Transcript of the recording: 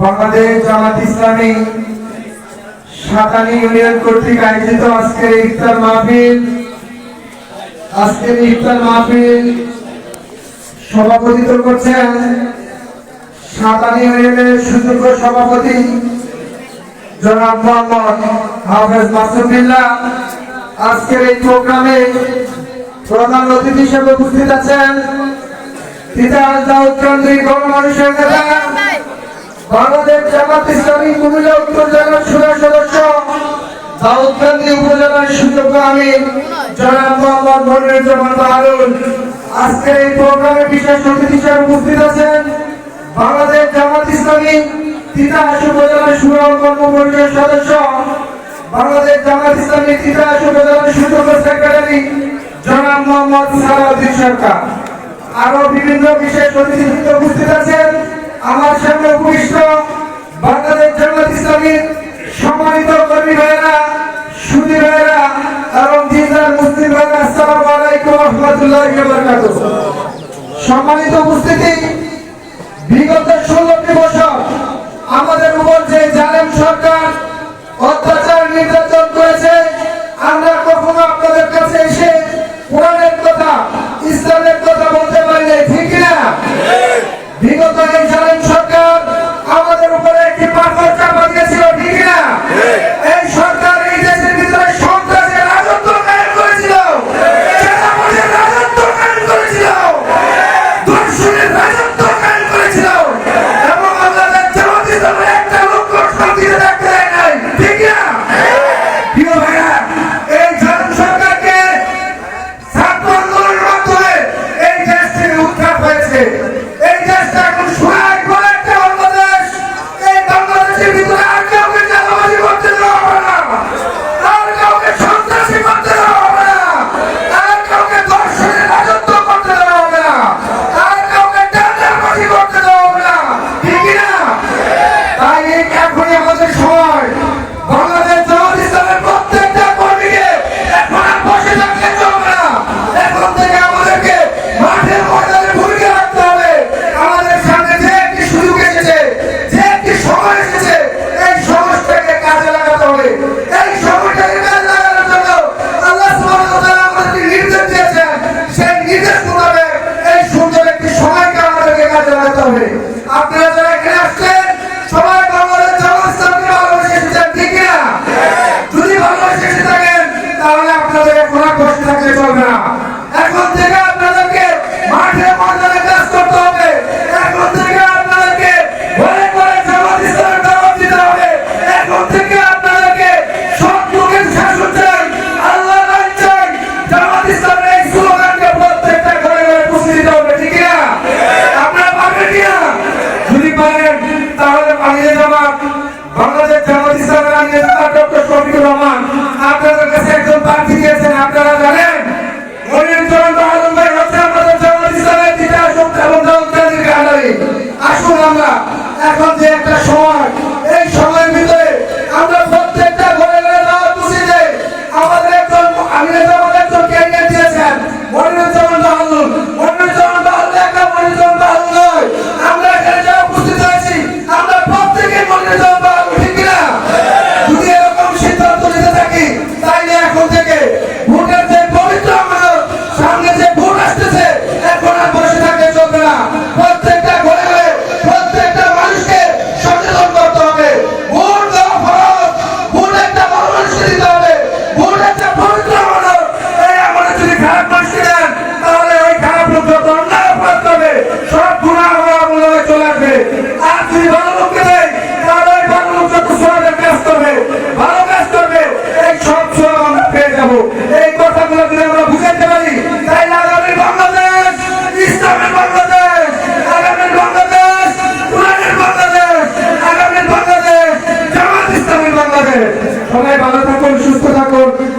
Bangladesh Jamaat Islami Satani union কর্তৃক আয়োজিত আজকের ইফতার মাহফিল। আজকের ইফতার মাহফিল সভাপতিত্ব করছেন সাতানি ইউনিয়নের সুযোগ্য সভাপতি জনাব মোহাম্মদ হাফেজ মাসুদুল্লাহ আজকের এই প্রোগ্রামে প্রধান অতিথি হিসেবে উপস্থিত আছেন মানুষের নেতা। বাংলাদেশ জামাত ইসলামী কুমিল্লা উত্তর জেলার সুরা সদস্য। দাউদকান্দি উপজেলার সুযোগ্য আমি জনাব মোহাম্মদ মনিরুজ্জামান বাহাদুর। আজকের এই প্রোগ্রামে বিশেষ অতিথি হিসেবে উপস্থিত আছেন বাংলাদেশ জামাত ইসলামী তিতাস উপজেলার সুরাম কর্ম পরিষদ সদস্য। বাংলাদেশ জামাত ইসলামী তিতাস সরকার। আরও বিভিন্ন বিশেষ প্রতিনিধিত্ব উপস্থিত আছেন। আমার সামনে উপবিষ্ট বাংলাদেশ জামাত ইসলামীর সম্মানিত কর্মী ভাইয়েরা সুদী ভাইয়েরা, এবং জিন্দার মুসলিম ভাইয়েরা, আসসালামু আলাইকুম রহমতুল্লাহ সম্মানিত উপস্থিতি, বিগত ষোলোটি বছর আমাদের উপর যে জালেম সরকার আসব আমরা। এখন যে একটা সময় এই সময়